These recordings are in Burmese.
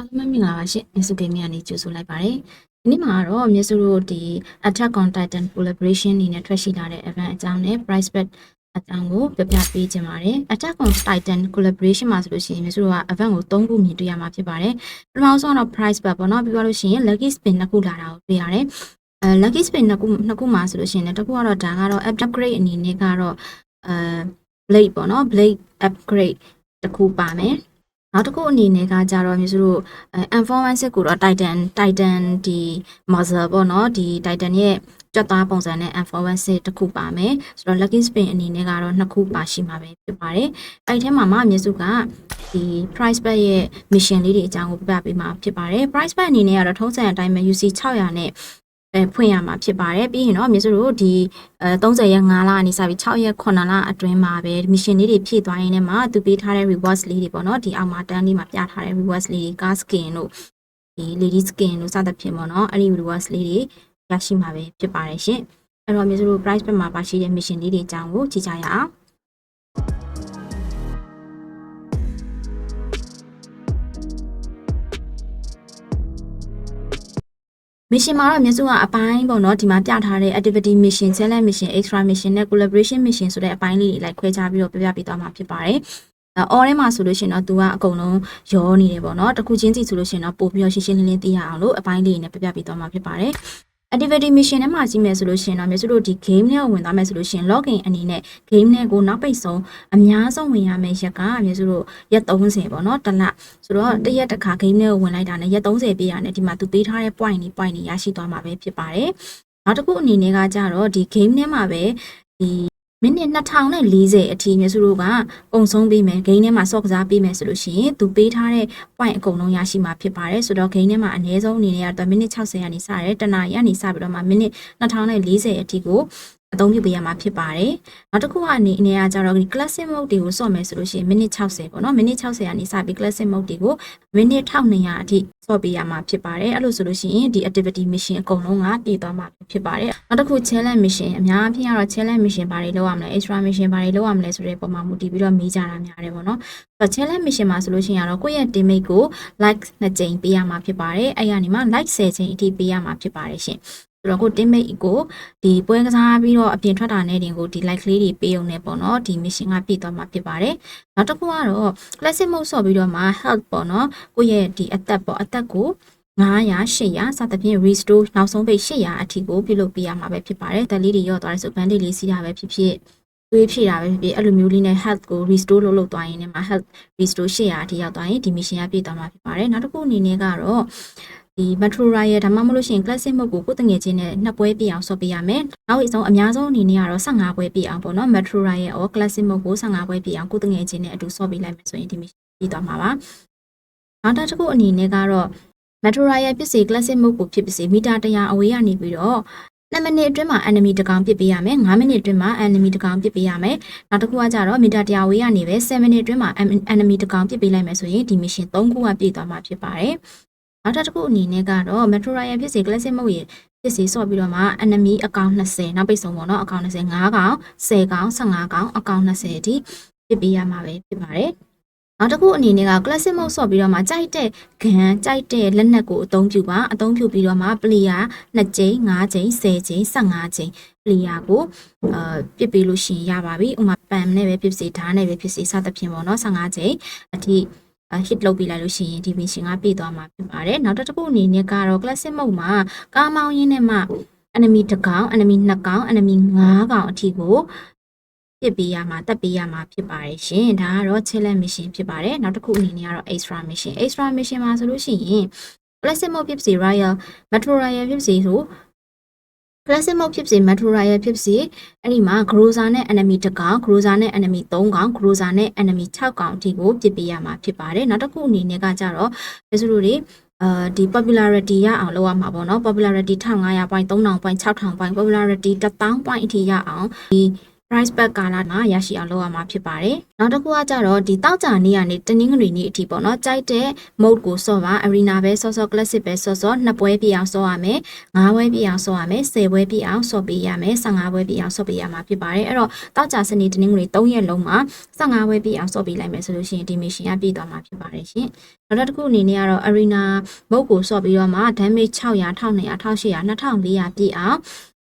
အားလုံးပဲမင်္ဂလာပါရှင်မြစုဂိမ်းမီကနေကြိုဆိုလိုက်ပါတယ်ဒီနေ့မှာတော့မြစုတို့ဒီ Attack on Titan collaboration အနေနဲ့ထွက်ရှိလာတဲ့ event အကြောင်းနဲ့ price bet အကြောင်းကိုပြပြပေးခြင်းပါတယ် Attack on Titan collaboration မှာဆိုလို့ရှိရင်မြစုတို့က event ကို၃ခုမြင်တွေ့ရမှာဖြစ်ပါတယ်ပထမဆုံးကတော့ price bet ပေါ့နော်ပြီးတော့လို့ရှိရင် lucky spin နှစ်ခုလာတာကိုတွေ့ရတယ်အဲ lucky spin နှစ်ခုနှစ်ခုမှာဆိုလို့ရှိရင်လည်းတစ်ခုကတော့ဒါကတော့ upgrade အနေနဲ့ကတော့အဲ blade ပေါ့နော် blade upgrade တစ်ခုပါမယ် နောက်တစ်ခုအနေနဲ့ကကြတော့မျိုးစုတို့အဲ informant ကိုတော့ Titan Titan ဒီ muzzle ပေါ့နော်ဒီ Titan ရဲ့ကြွက်သားပုံစံနဲ့ informant တစ်ခုပါမယ်ဆိုတော့ lucky spin အနေနဲ့ကတော့နှစ်ခုပါရှိမှာပဲဖြစ်ပါတယ်အဲ့ဒီထဲမှာမှမျိုးစုကဒီ price bet ရဲ့ mission လေးတွေအကြောင်းကိုပြပြပေးမှာဖြစ်ပါတယ် price bet အနေနဲ့ကတော့ထုံးစံအတိုင်းပဲ UC 600နဲ့ အဲဖွင့်ရမှာဖြစ်ပါတယ်ပြီးရင်တော့မြေစုတို့ဒီအဲ30ရက်5လအနေစပြီး6ရက်9လအတွင်းမှာပဲ mission လေးတွေဖြည့်သွားရင်းနဲ့မှာသူပေးထားတဲ့ rewards လေးတွေပေါ့နော်ဒီအောက်မှာတန်းလေးမှာပြထားတဲ့ rewards လေးတွေ car skin တို့ဒီ lady skin တို့စသဖြင့်ပေါ့နော်အဲ့ဒီ rewards လေးတွေရရှိမှာပဲဖြစ်ပါတယ်ရှင်အဲ့တော့မြေစုတို့ price ဘက်မှာပါရှိတဲ့ mission လေးတွေအကြောင်းကိုကြည့်ကြရအောင် မရှင်မှာတော့မြတ်စုကအပိုင်းပေါ့နော်ဒီမှာပြထားတဲ့ activity mission challenge mission extra mission နဲ့ collaboration mission ဆိုတဲ့အပိုင်းလေးတွေလိုက်ခွဲခြားပြီးတော့ပြပြပေးသွားမှာဖြစ်ပါတယ်။အော်ထဲမှာဆိုလို့ရှိရင်တော့ तू ကအကုန်လုံးရောနေတယ်ပေါ့နော်။တစ်ခုချင်းစီဆိုလို့ရှိရင်တော့ပို့ပြီးတော့ရှင်းရှင်းလင်းလင်းသိရအောင်လို့အပိုင်းလေးတွေနဲ့ပြပြပေးသွားမှာဖြစ်ပါတယ်။ activity mission ထဲမှာကြည့်မယ်ဆိုလို့ရှိရင်တော့မြတ်စုတို့ဒီ game နဲ့ဝင်သွားမယ်ဆိုလို့ရှိရင် login အနေနဲ့ game နဲ့ကိုနောက်ပိတ်ဆုံးအများဆုံးဝင်ရမယ့်ရက်ကမြတ်စုတို့ရက်30ပေါ့နော်တစ်လဆိုတော့တစ်ရက်တစ်ခါ game နဲ့ကိုဝင်လိုက်တာနဲ့ရက်30ပြည့်ရတယ်ဒီမှာသူပေးထားတဲ့ point တွေ point တွေရရှိသွားမှာပဲဖြစ်ပါတယ်နောက်တစ်ခုအနေနဲ့ကကြတော့ဒီ game ထဲမှာပဲဒီ မိနစ်2040အထိမြတ်စုတို့ကပုံဆုံးပေးမယ်ဂိမ်းထဲမှာဆော့ကစားပေးမယ်ဆိုလို့ရှိရင်သူပေးထားတဲ့ point အကုန်လုံးရရှိမှာဖြစ်ပါတယ်ဆိုတော့ဂိမ်းထဲမှာအနည်းဆုံးအနေနဲ့ကတော့မိနစ်60ကနေစရဲတနာရီကနေစပြီးတော့မှမိနစ်2040အထိကို အသုံးပြုပေးရမှာဖြစ်ပါတယ်။နောက်တစ်ခုကအနေအနေကကြတော့ဒီ classic mode တွေကိုစော့မယ်ဆိုလို့ရှိရင်မိနစ်60ပေါ့နော်မိနစ်60ကနေစပြီး classic mode တွေကိုမိနစ်1200အထိစော့ပေးရမှာဖြစ်ပါတယ်။အဲ့လိုဆိုလို့ရှိရင်ဒီ activity mission အကုန်လုံးကပြည့်သွားမှာဖြစ်ပါတယ်။နောက်တစ်ခု challenge mission အများအပြားကတော့ challenge mission ဘာတွေလုပ်ရမလဲ extra mission ဘာတွေလုပ်ရမလဲဆိုတဲ့ပုံမှာမူတည်ပြီးတော့မေးကြတာများတယ်ပေါ့နော်။ဆိုတော့ challenge mission မှာဆိုလို့ရှိရင်ကတော့ကိုယ့်ရဲ့ teammate ကို like နှစ်ကြိမ်ပေးရမှာဖြစ်ပါတယ်။အဲ့ရနေမှာ like 10ကြိမ်အထိပေးရမှာဖြစ်ပါတယ်ရှင်။ ဆိုတော့ကို teammate ကိုဒီပွဲကစားပြီးတော့အပြင်ထွက်တာနဲ့တင်ကိုဒီ like လေးတွေပေးအောင်ねပေါ့နော်ဒီ mission ကပြည့်သွားမှာဖြစ်ပါတယ်နောက်တစ်ခုကတော့ classic mode ဆော့ပြီးတော့မှ health ပေါ့နော်ကိုယ့်ရဲ့ဒီအသက်ပေါ့အသက်ကို900 800စသဖြင့် restore နောက်ဆုံးပိတ်800အထိကိုပြုလုပ်ပေးရမှာပဲဖြစ်ပါတယ်။တက်လေးတွေရော့သွားတဲ့ဆို band လေးစီးတာပဲဖြစ်ဖြစ်သွေးဖြည့်တာပဲဖြစ်ဖြစ်အဲ့လိုမျိုးလေးနဲ့ health ကို restore လုပ်လုပ်သွားရင်လည်း health restore 800အထိရောက်သွားရင်ဒီ mission ကပြည့်သွားမှာဖြစ်ပါတယ်။နောက်တစ်ခုအနေနဲ့ကတော့ ဒီ Metro Royal ဒါမှမဟုတ်လို့ရှိရင် Classic Mode ကိုကိုယ်တငယ်ချင်းနဲ့နှစ်ပွဲပြည့်အောင်ဆော့ပေးရမယ်။နောက်အဆုံးအများဆုံးအနေနဲ့ကတော့15ပွဲပြည့်အောင်ပေါ့နော် Metro Royal ရော Classic Mode ကို15ပွဲပြည့်အောင်ကိုယ်တငယ်ချင်းနဲ့အတူဆော့ပေးလိုက်မယ်ဆိုရင်ဒီ mission ပြည့်သွားမှာပါ။နောက်တစ်ခုအနေနဲ့ကတော့ Metro Royal ဖြစ်စေ Classic Mode ကိုဖြစ်ပါစေမီတာ100အဝေးကနေပြီးတော့2မိနစ်အတွင်းမှာ enemy တစ်ကောင်ပစ်ပေးရမယ်9မိနစ်အတွင်းမှာ enemy တစ်ကောင်ပစ်ပေးရမယ်နောက်တစ်ခုကကြတော့မီတာ100ဝေးကနေပဲ7မိနစ်အတွင်းမှာ enemy တစ်ကောင်ပစ်ပေးလိုက်မယ်ဆိုရင်ဒီ mission 3ခုကပြည့်သွားမှာဖြစ်ပါတယ် နောက်တစ်ခုအနေနဲ့ကတော့ Metro Royal ဖြစ်စေ Classic Mode ရဲ့ဖြစ်စေဆော့ပြီးတော့မှ enemy အကောင့်20နောက်ပိတ်ဆုံးပေါ့နော်အကောင့်20 5ကောင်10ကောင်15ကောင်အကောင့်20အထိပစ်ပေးရမှာပဲဖြစ်ပါတယ်နောက်တစ်ခုအနေနဲ့က classic mode ဆော့ပြီးတော့မှကြိုက်တဲ့ဂန်ကြိုက်တဲ့လက်နက်ကိုအသုံးပြုပါအသုံးပြုပြီးတော့မှ player 2ကြိမ်5ကြိမ်10ကြိမ်15ကြိမ် player ကိုအာပစ်ပေးလို့ရှိရင်ရပါပြီဥပမာ pam နဲ့ပဲဖြစ်စေဓာတ်နဲ့ပဲဖြစ်စေစသဖြင့်ပေါ့နော်15ကြိမ်အထိ hit လုပ်ပြီးလိုက်လို့ရှိရင်ဒီ mission ကပြည့်သွားမှာဖြစ်ပါတယ်နောက်တစ်ခုအနေနဲ့ကတော့ classic mode မှာကားမောင်းရင်းနဲ့မှ enemy တစ်ကောင် enemy 2ကောင် enemy 5ကောင်အထိကိုပြစ်ပေးရမှာတက်ပေးရမှာဖြစ်ပါတယ်ရှင်ဒါကတော့ challenge mission ဖြစ်ပါတယ်နောက်တစ်ခုအနေနဲ့ကတော့ extra mission extra mission မှာဆိုလို့ရှိရင် classic mode ဖြစ်စေ royal metro royal ဖြစ်စေဆို classic mode ဖြစ်စေ metro royal ဖြစ်စေအဲ့ဒီမှာ groza နဲ့ enemy တစ်ကောင် groza နဲ့ enemy 3ကောင် groza နဲ့ enemy 6ကောင်အထိကိုပြစ်ပေးရမှာဖြစ်ပါတယ်နောက်တစ်ခုအနေနဲ့ကကြတော့ဒါဆိုလို့တွေအာဒီ popularity ရအောင်လုပ်ရမှာပေါ့နော် popularity 1500 point 3000 point 6000 point popularity 1000 point အထိရအောင်ဒီ price back ကာလမှာရရှိအောင်လုပ်ရမှာဖြစ်ပါတယ်။နောက်တစ်ခုကကြတော့ဒီတောက်ကြနေ့ကနေတနင်္ဂနွေနေ့အထိပေါ့နော်ကြိုက်တဲ့ mode ကိုစော့ပါ arena ပဲစော့စော့ classic ပဲစော့စော့နှစ်ပွဲပြအောင်စော့ရမယ်။ငါးပွဲပြအောင်စော့ရမယ်။ဆယ်ပွဲပြအောင်စော့ပေးရမယ်။15ပွဲပြအောင်စော့ပေးရမှာဖြစ်ပါတယ်။အဲ့တော့တောက်ကြစနေတနင်္ဂနွေ3ရက်လုံးမှာ15ပွဲပြအောင်စော့ပေးလိုက်မယ်ဆိုလို့ရှိရင်ဒီ mission ကပြည့်သွားမှာဖြစ်ပါတယ်ရှင်။နောက်တစ်ခုအနေနဲ့ကတော့ arena mode ကိုစော့ပြီးတော့မှ damage 600 1200 1800 2400ပြည့်အောင်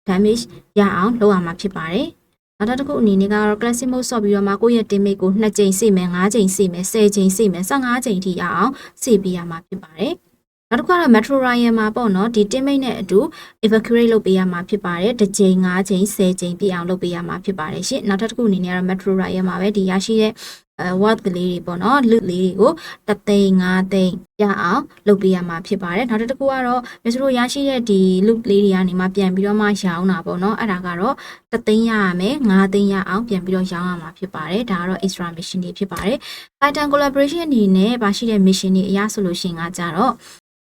damage ရအောင်လုပ်ရမှာဖြစ်ပါတယ်။ နောက်တစ်ခုအနေနဲ့ကတော့ classic mode ဆော့ပြီးတော့မှကိုယ့်ရဲ့ teammate ကို2ကြိမ်စိမယ်5ကြိမ်စိမယ်10ကြိမ်စိမယ်15ကြိမ်ထိရအောင်စိပေးရမှာဖြစ်ပါတယ်။ နောက်တစ်ခုကတော့ Metro Royal မှာပေါ့နော်ဒီ teammate နဲ့အတူ evacuate လုပ်ပေးရမှာဖြစ်ပါတယ်။တစ်ကြိမ်5ကြိမ်10ကြိမ်ပြည့်အောင်လုပ်ပေးရမှာဖြစ်ပါတယ်ရှင်။နောက်တစ်ခုအနေနဲ့ကတော့ Metro Royal မှာပဲဒီရရှိတဲ့အဲ word ကလေးတွေပေါ့နော် loot လေးတွေကိုတသိန်း5သိန်းရအောင်လုပ်ပေးရမှာဖြစ်ပါတယ်နောက်တစ်ခုကတော့မြတ်စတို့ရရှိတဲ့ဒီ loot လေးတွေကနေမှပြန်ပြီးတော့မှရောင်းတာပေါ့နော်အဲ့ဒါကတော့တသိန်းရရမယ်5သိန်းရအောင်ပြန်ပြီးတော့ရောင်းရမှာဖြစ်ပါတယ်ဒါကတော့ extra mission တွေဖြစ်ပါတယ် Titan collaboration အနေနဲ့ပါရှိတဲ့ mission တွေအရဆိုလို့ရှိရင်ကကြတော့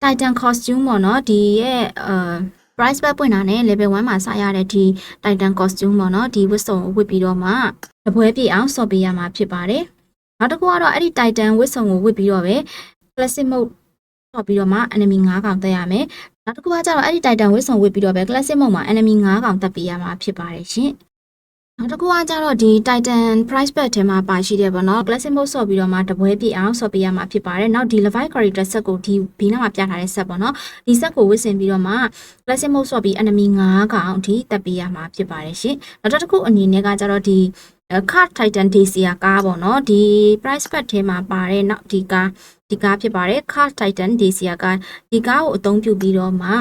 Titan costume ပေါ့နော်ဒီရဲ့အဲ price back ပွင့်တာနဲ့ level 1မှာစရတဲ့ဒီ Titan costume ပေါ့နော်ဒီဝတ်စုံကိုဝတ်ပြီးတော့မှတပွဲပြည့်အောင်စော့ပေးရမှာဖြစ်ပါတယ်နောက်တစ်ခုကတော့အဲ့ဒီ Titan ဝတ်စုံကိုဝတ်ပြီးတော့ပဲ classic mode ဆော့ပြီးတော့မှ enemy 9កောင်တက်ရမယ်နောက်တစ်ခုကကျတော့အဲ့ဒီ Titan ဝတ်စုံဝတ်ပြီးတော့ပဲ classic mode မှာ enemy 9កောင်တက်ပေးရမှာဖြစ်ပါတယ်ရှင် နောက်တစ်ခုကကျတော့ဒီ Titan price pack ထဲမှာပါရှိတယ်ပေါ့နော် classic mode ဆော့ပြီးတော့မှတပွဲပြည့်အောင်ဆော့ပေးရမှာဖြစ်ပါတယ်နောက်ဒီ Levi character set ကိုဒီဘေးနားမှာပြထားတဲ့ set ပေါ့နော်ဒီ set ကိုဝတ်ဆင်ပြီးတော့မှ classic mode ဆော့ပြီး enemy 9កောင်အထိတက်ပေးရမှာဖြစ်ပါတယ်ရှင်နောက်တစ်ခုအနေနဲ့ကကျတော့ဒီ card titan dacia ကားပေါ့နော်ဒီ price pack ထဲမှာပါတဲ့နောက်ဒီကားဒီကားဖြစ်ပါတယ် card titan dacia ကားဒီကားကိုအသုံးပြုပြီးတော့မှ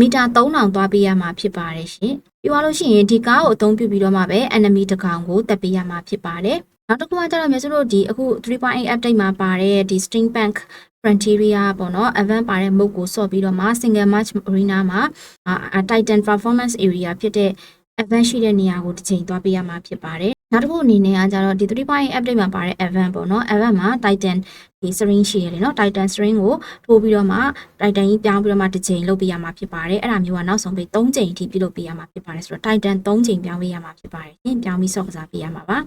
မီတာ3000သွားပေးရမှာဖြစ်ပါတယ်ရှင်ပြီးသွားလို့ရှိရင်ဒီကားကိုအသုံးပြုပြီးတော့မှပဲ enemy တစ်ကောင်ကိုတက်ပေးရမှာဖြစ်ပါတယ်နောက်တစ်ခုကကျတော့မျိုးစတို့ဒီအခု3.8 update မှာပါတဲ့ဒီ string bank frontier ပေါ့နော် event ပါတဲ့ mode ကိုဆော့ပြီးတော့မှ single match arena မှာအာ titan performance area ဖြစ်တဲ့ event ရှိတဲ့နေရာကိုတစ်ချိန်သွားပေးရမှာဖြစ်ပါတယ် နောက်တစ်ခုအနေနဲ့ကကြတော့ဒီ3.8 update မှာပါတဲ့ event ပေါ့နော် event မှာ titan ဒီ string ရှိရတယ်နော် titan string ကိုထိုးပြီးတော့မှ titan ကြီးပြောင်းပြီးတော့မှတစ်ချိန်လုပ်ပေးရမှာဖြစ်ပါတယ်အဲ့ဒါမျိုးကနောက်ဆုံးပြီး3ချိန်အထိပြုလုပ်ပေးရမှာဖြစ်ပါတယ်ဆိုတော့ titan 3ချိန်ပြောင်းပေးရမှာဖြစ်ပါတယ်ရှင်ပြောင်းပြီးဆော့ကစားပေးရမှာပါ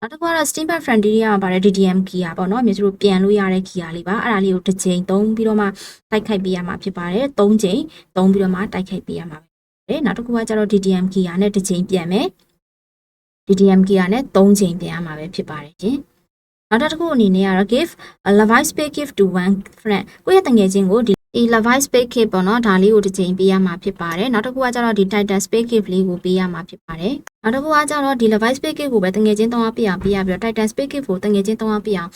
နောက်တစ်ခုကတော့ Steam Pack Frontier မှာပါတဲ့ DDM gear ပေါ့နော်မြေတို့ပြန်လို့ရတဲ့ gear လေးပါအဲ့ဒါလေးကိုတစ်ချိန်သုံးပြီးတော့မှတိုက်ခိုက်ပေးရမှာဖြစ်ပါတယ်၃ချိန်သုံးပြီးတော့မှတိုက်ခိုက်ပေးရမှာတယ်နောက်တစ်ခုကကျတော့ DDM gear နဲ့တစ်ချိန်ပြန်မယ် DDM gear နဲ့3ချိန်ပြန်ရမှာပဲဖြစ်ပါတယ်ရှင်နောက်တစ်ခုအနေနဲ့ကတော့ give a levi space gift to one friend ကိုယ့်ရဲ့တငယ်ချင်းကိုဒီဒီ levi space gift ပေါ့နော်ဒါလေးကိုတစ်ချိန်ပေးရမှာဖြစ်ပါတယ်နောက်တစ်ခုကကျတော့ဒီ titan space gift လေးကိုပေးရမှာဖြစ်ပါတယ်နောက်တစ်ခုကကျတော့ဒီ levi space gift ကိုပဲတငယ်ချင်း3ယောက်ပြအောင်ပေးရပြီးတော့ titan space gift ကိုတငယ်ချင်း3ယောက်ပြအောင်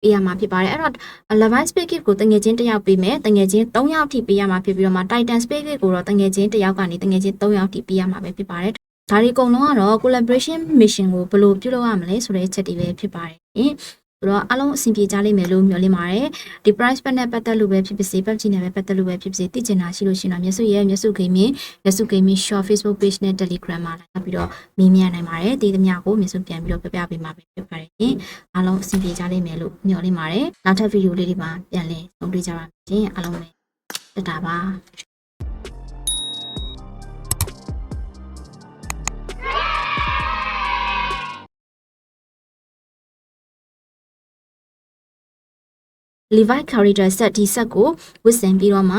ပေးရမှာဖြစ်ပါတယ်အဲ့တော့ levi space gift ကိုတငယ်ချင်း1ယောက်ပေးမယ်တငယ်ချင်း3ယောက်ထိပေးရမှာဖြစ်ပြီးတော့မှ titan space gift ကိုတော့တငယ်ချင်း1ယောက်ကနေတငယ်ချင်း3ယောက်ထိပေးရမှာပဲဖြစ်ပါတယ် ဒါဒီအကုန်လုံးကတော့ collaboration mission ကိုဘယ်လိုပြုလုပ်ရမလဲဆိုတဲ့အချက်တွေပဲဖြစ်ပါတယ်။ဆိုတော့အားလုံးအဆင်ပြေကြလိမ့်မယ်လို့မျှော်လင့်ပါတယ်။ဒီ price pack နဲ့ပတ်သက်လို့ပဲဖြစ်ဖြစ်စေ PUBG နဲ့ပဲပတ်သက်လို့ပဲဖြစ်ဖြစ်စေသိချင်တာရှိလို့ရှိရင်တော့မျက်စုရဲ့မျက်စု gaming မျက်စု gaming short Facebook page နဲ့ Telegram မှာလာပြီးတော့မေးမြန်းနိုင်ပါတယ်။ဒီသမျှကိုမျက်စုပြန်ပြီးတော့ပြပြပေးမှာပဲဖြစ်ပါတယ်ရှင်။အားလုံးအဆင်ပြေကြလိမ့်မယ်လို့မျှော်လင့်ပါတယ်။နောက်ထပ်ဗီဒီယိုလေးတွေမှာပြန်လည်ဆုံတွေ့ကြပါမယ်ရှင်။အားလုံးပဲတတာပါ။ Levi character set ဒီ set ကိုဝတ်ဆင်ပြီးတော့မှ